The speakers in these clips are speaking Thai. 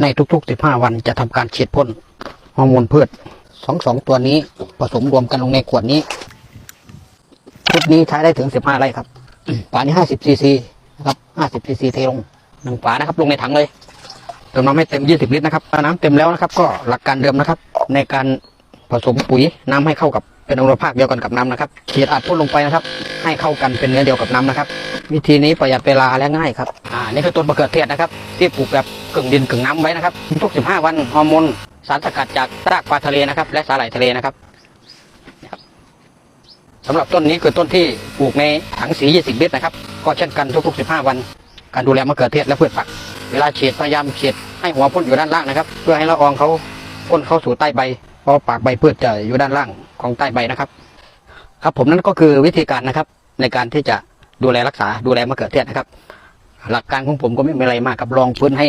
ในทุกๆ 15 วันจะทำการฉีดพ่นฮอร์โมนพืชสองสองตัวนี้ผสมรวมกันลงในขวดนี้ชุดนี้ใช้ได้ถึง 15 ไร่ครับฝานี้ 50 ซีซีนะครับ 50 ซีซีเทลงหนึ่งฝานะครับ ลงในถังเลยเติมน้ำให้เต็ม 20 ลิตรนะครับถ้าน้ำเต็มแล้วนะครับ ก็หลักการเดิมนะครับ ในการผสมปุ๋ยน้ำให้เข้ากับเป็นอนุภาคเดียวกันกับน้ำนะครับเขียดอัดพ่นลงไปนะครับ ให้เข้ากันเป็นเนื้อเดียวกับน้ำนะครับ วิธีนี้ประหยัดเวลาและง่ายครับอ่านี่คือต้นมะเขือเทศนะครับ ที่ปลูกแบบ กึ่งดินกึ่งน้ำไว้นะครับ ทุก 15 วันฮอร์โมนสารสกัดจากรากปลาทะเลนะครับ และสาหร่ายทะเลนะครับสำหรับต้นนี้คือต้นที่ปลูกในถังสี 20 ลิตรนะครับ ก็เช่นกันทุก ๆ 15 วัน การดูแลมะเขือเทศและพืชผัก เวลาฉีดพยายามฉีดให้หัวพ่นอยู่ด้านล่างนะครับ เพื่อให้ละอองเขาพ่นเข้าสู่ใต้ใบเพราะปากใบพืชจะอยู่ด้านล่างของใต้ใบนะครับ ครับผมนั่นก็คือวิธีการนะครับ ในการที่จะดูแลรักษาดูแลมะเขือเทศนะครับ หลักการของผมก็ไม่มีอะไรมากครับรองพื้นให้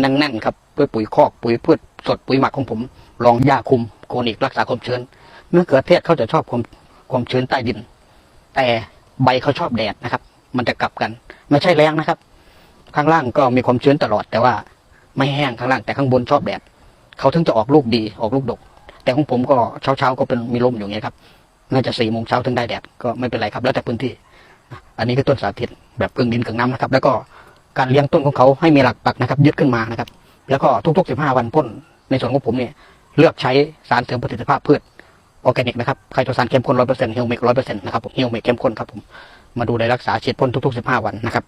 แน่นๆครับด้วยปุ๋ยคอกปุ๋ยพืชสดปุ๋ยหมักของผมรองหญ้าคุมโคนิกรักษาความชื้นเมะเขือเทศเขาจะชอบความความชื้นใต้ดิน แต่ใบเขาชอบแดดนะครับ มันจะกลับกัน ไม่ใช่แรงนะครับ ข้างล่างก็มีความชื้นตลอด แต่ว่าไม่แห้งข้างล่างแต่ข้างบนชอบแดดเขาถึงจะออกลูกดีออกลูกดก แต่ของผมก็เช้าเช้าก็เป็นมีลมอยู่เงี้ยครับน่าจะสี่โมงเช้าถึงได้แดดก็ไม่เป็นไรครับแล้วแต่พื้นที่ อันนี้คือต้นสาธิตแบบกึ่งดินกึ่งน้ำนะครับ แล้วก็ การเลี้ยงต้นของเขาให้มีหลักปักนะครับยึดขึ้นมานะครับ แล้วก็ทุกๆ 15 วันพ่นในส่วนของผมเนี่ยเลือกใช้สารเสริมประสิทธิภาพพืชออร์แกนิกนะครับไคโตซานเข้มข้นร้อยเปอร์เซ็นต์เฮลเมกร้อยเปอร์เซ็นต์นะครับผมเฮลเมกเข้มข้นครับผมมาดูแลรักษาฉีดพ่นทุกๆ 15 วันนะครับ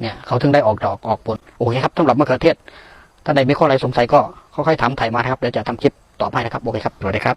เนี่ยเขาถึงได้ออกดอกออกผลโอเคครับสำหรับมะเขือเทศถ้าใดมีข้ออะไรสงสัยก็ค่อยๆถามถ่ายมานะครับเดี๋ยวจะทำคลิปต่อไปนะครับโอเคครับสวัสดีครับ